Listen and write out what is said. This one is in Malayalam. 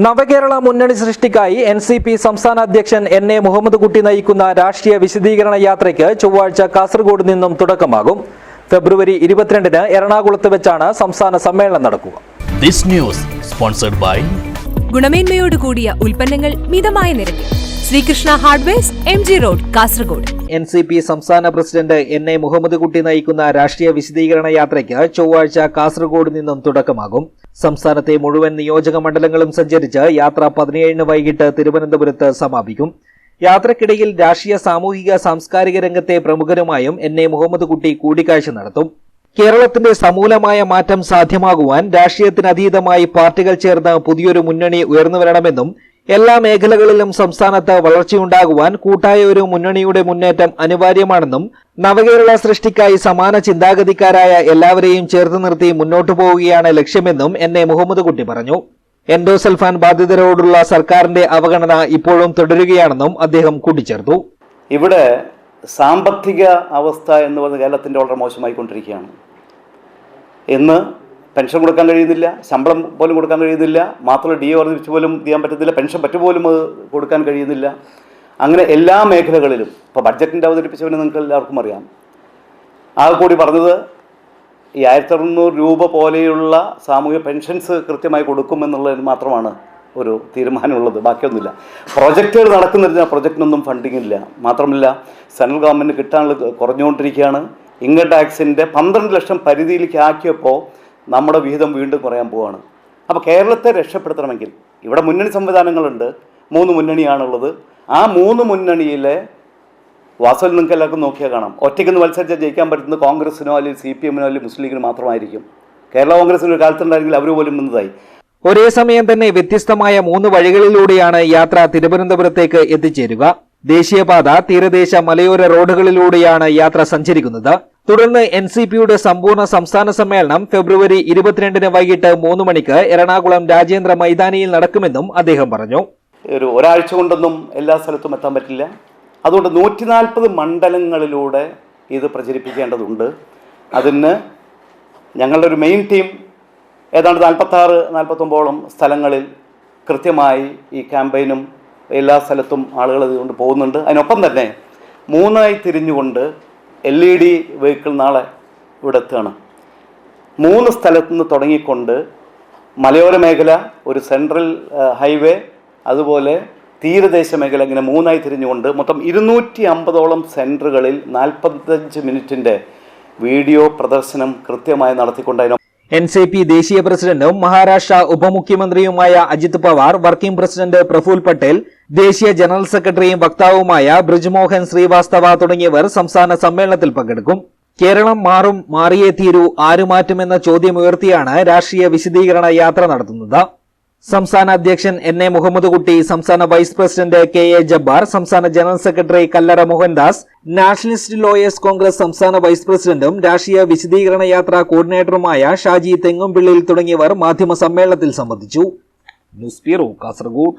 നവകേരള മുന്നണി സൃഷ്ടിക്കായി എൻ സി പി സംസ്ഥാന അധ്യക്ഷൻ എൻ എ മുഹമ്മദ് കുട്ടി നയിക്കുന്ന രാഷ്ട്രീയ വിശദീകരണ യാത്രയ്ക്ക് ചൊവ്വാഴ്ച കാസർഗോഡ് നിന്നും തുടക്കമാകും. ഫെബ്രുവരി ഇരുപത്തിരണ്ടിന് എറണാകുളത്ത് വെച്ചാണ് സംസ്ഥാന സമ്മേളനം നടക്കുക. This news sponsored by ഗുണമേന്മയോട് കൂടിയ ഉൽപ്പന്നങ്ങൾ മിതമായ നിരക്കിൽ. Sreekrishna hardwares M G road Kasaragod. N C P സംസ്ഥാന president N A Muhammad Kutty നയിക്കുന്ന രാഷ്ട്രീയ വിശദീകരണ യാത്രയ്ക്ക് ചൊവ്വാഴ്ച കാസർഗോഡ് നിന്നും തുടക്കമാകും. സംസ്ഥാനത്തെ മുഴുവൻ നിയോജക മണ്ഡലങ്ങളും സഞ്ചരിച്ച് യാത്ര പതിനേഴിന് വൈകിട്ട് തിരുവനന്തപുരത്ത് സമാപിക്കും. യാത്രക്കിടയിൽ രാഷ്ട്രീയ സാമൂഹിക സാംസ്കാരിക രംഗത്തെ പ്രമുഖരുമായും എൻ എ മുഹമ്മദ് കുട്ടി കൂടിക്കാഴ്ച നടത്തും. കേരളത്തിന്റെ സമൂലമായ മാറ്റം സാധ്യമാകുവാൻ രാഷ്ട്രീയത്തിനതീതമായി പാർട്ടികൾ ചേർന്ന് പുതിയൊരു മുന്നണി ഉയർന്നുവരണമെന്നും എല്ലാ മേഖലകളിലും സംസ്ഥാനത്ത് വളർച്ചയുണ്ടാകുവാൻ കൂട്ടായ ഒരു മുന്നണിയുടെ മുന്നേറ്റം അനിവാര്യമാണെന്നും നവകേരള സൃഷ്ടിക്കായി സമാന ചിന്താഗതിക്കാരായ എല്ലാവരെയും ചേർത്ത് നിർത്തി മുന്നോട്ടു പോവുകയാണ് ലക്ഷ്യമെന്നും എൻ എ മുഹമ്മദ് കുട്ടി പറഞ്ഞു. എൻഡോസൽഫാൻ ബാധിതരോടുള്ള സർക്കാരിന്റെ അവഗണന ഇപ്പോഴും തുടരുകയാണെന്നും അദ്ദേഹം കൂട്ടിച്ചേർത്തു. ഇവിടെ സാമ്പത്തിക അവസ്ഥ എന്ന് പറയുന്നത് കേരളത്തിന്റെ വളരെ മോശമായിക്കൊണ്ടിരിക്കുകയാണ്. ഇന്ന് പെൻഷൻ കൊടുക്കാൻ കഴിയുന്നില്ല ശമ്പളം പോലും കൊടുക്കാൻ കഴിയുന്നില്ല മാത്രമല്ല ഡി വർദ്ധിപ്പിച്ച് പോലും ചെയ്യാൻ പറ്റത്തില്ല പെൻഷൻ പറ്റുപോലും അത് കൊടുക്കാൻ കഴിയുന്നില്ല. അങ്ങനെ എല്ലാ മേഖലകളിലും ഇപ്പോൾ ബഡ്ജറ്റിന്റെ അവതരിപ്പിച്ചവനെ നിങ്ങൾക്ക് എല്ലാവർക്കും അറിയാം. ആകെ കൂടി പറഞ്ഞത് ഈ ആയിരത്തി അറുന്നൂറ് രൂപ പോലെയുള്ള സാമൂഹ്യ പെൻഷൻസ് കൃത്യമായി കൊടുക്കുമെന്നുള്ളതിന് മാത്രമാണ് ഒരു തീരുമാനമുള്ളത് ബാക്കിയൊന്നുമില്ല. പ്രൊജക്റ്റുകൾ നടക്കുന്നില്ല പ്രൊജക്റ്റിനൊന്നും ഫണ്ടിങ് ഇല്ല മാത്രമല്ല സെൻട്രൽ ഗവൺമെന്റ് കിട്ടാനുള്ള കുറഞ്ഞുകൊണ്ടിരിക്കുകയാണ്. ഇൻകം ടാക്സിന്റെ പന്ത്രണ്ട് ലക്ഷം പരിധിയിലേക്ക് ആക്കിയപ്പോൾ നമ്മുടെ വിഹിതം വീണ്ടും കുറയാൻ പോവാണ്. അപ്പോൾ കേരളത്തെ രക്ഷപ്പെടുത്തണമെങ്കിൽ ഇവിടെ മുന്നണി സംവിധാനങ്ങളുണ്ട് മൂന്ന് മുന്നണിയാണുള്ളത്. ആ മൂന്ന് മുന്നണിയിലെ വാസവൽ നിങ്ങൾക്ക് എല്ലാവർക്കും നോക്കിയാൽ കാണാം. ഒറ്റയ്ക്ക് മത്സരിച്ചാൽ ജയിക്കാൻ പറ്റുന്നത് കോൺഗ്രസിനോ അല്ലെങ്കിൽ സി പി എമ്മിനോ അല്ലെങ്കിൽ മുസ്ലിം ലീഗിനോ മാത്രമായിരിക്കും. കേരള കോൺഗ്രസിന് ഒരു കാലത്തുണ്ടായിരുന്നെങ്കിൽ അവർ പോലും നിന്നതായി. ഒരേ സമയം തന്നെ വ്യത്യസ്തമായ മൂന്ന് വഴികളിലൂടെയാണ് യാത്ര തിരുവനന്തപുരത്തേക്ക് എത്തിച്ചേരുക. ദേശീയപാത തീരദേശ മലയോര റോഡുകളിലൂടെയാണ് യാത്ര സഞ്ചരിക്കുന്നത്. തുടർന്ന് എൻ സി പിയുടെ സമ്പൂർണ സംസ്ഥാന സമ്മേളനം ഫെബ്രുവരി ഇരുപത്തിരണ്ടിന് വൈകിട്ട് മൂന്ന് മണിക്ക് എറണാകുളം രാജേന്ദ്ര മൈതാനിയിൽ നടക്കുമെന്നും അദ്ദേഹം പറഞ്ഞു. ഒരു ഒരാഴ്ച കൊണ്ടൊന്നും എല്ലാ സ്ഥലത്തും എത്താൻ പറ്റില്ല. അതുകൊണ്ട് നൂറ്റി നാൽപ്പത് മണ്ഡലങ്ങളിലൂടെ ഇത് പ്രചരിപ്പിക്കേണ്ടതുണ്ട്. അതിന് ഞങ്ങളുടെ ഒരു മെയിൻ ടീം ഏതാണ്ട് നാൽപ്പത്താറ് നാൽപ്പത്തൊമ്പോളം സ്ഥലങ്ങളിൽ കൃത്യമായി ഈ ക്യാമ്പയിനും എല്ലാ സ്ഥലത്തും ആളുകൾ ഇതുകൊണ്ട് പോകുന്നുണ്ട്. അതിനൊപ്പം തന്നെ മൂന്നായി തിരിഞ്ഞുകൊണ്ട് എൽ ഇ ഡി വെഹിക്കിൾ നാളെ ഇവിടെ എത്തുകയാണ്. മൂന്ന് സ്ഥലത്തു നിന്ന് തുടങ്ങിക്കൊണ്ട് മലയോര മേഖല ഒരു സെൻട്രൽ ഹൈവേ അതുപോലെ തീരദേശ മേഖല ഇങ്ങനെ മൂന്നായി തിരിഞ്ഞുകൊണ്ട് മൊത്തം ഇരുന്നൂറ്റി അമ്പതോളം സെന്ററുകളിൽ നാൽപ്പത്തഞ്ച് മിനിറ്റിന്റെ വീഡിയോ പ്രദർശനം കൃത്യമായി നടത്തിക്കൊണ്ട് അതിനൊപ്പം എൻ സി പി ദേശീയ പ്രസിഡന്റും മഹാരാഷ്ട്ര ഉപമുഖ്യമന്ത്രിയുമായ അജിത് പവാർ വർക്കിംഗ് പ്രസിഡന്റ് പ്രഫുൽ പട്ടേൽ ദേശീയ ജനറൽ സെക്രട്ടറിയും വക്താവുമായ ബ്രിജ്മോഹൻ ശ്രീവാസ്തവ തുടങ്ങിയവർ സംസ്ഥാന സമ്മേളനത്തിൽ പങ്കെടുക്കും. കേരളം മാറും മാറിയേ തീരൂ ആരുമാറ്റുമെന്ന ചോദ്യമുയർത്തിയാണ് രാഷ്ട്രീയ വിശദീകരണ യാത്ര നടത്തുന്നത്. സംസ്ഥാന അധ്യക്ഷൻ എൻ എ മുഹമ്മദ് കുട്ടി സംസ്ഥാന vice president K A Jabbar സംസ്ഥാന general secretary Kallara Mohandas nationalist lawyers Congress സംസ്ഥാന വൈസ് പ്രസിഡന്റും രാഷ്ട്രീയ വിശദീകരണ യാത്രാ കോർഡിനേറ്ററുമായ ഷാജി തെങ്ങുംപിള്ളിയിൽ തുടങ്ങിയവർ മാധ്യമ സമ്മേളനത്തിൽ സംബന്ധിച്ചു. News bureau Kasaragod.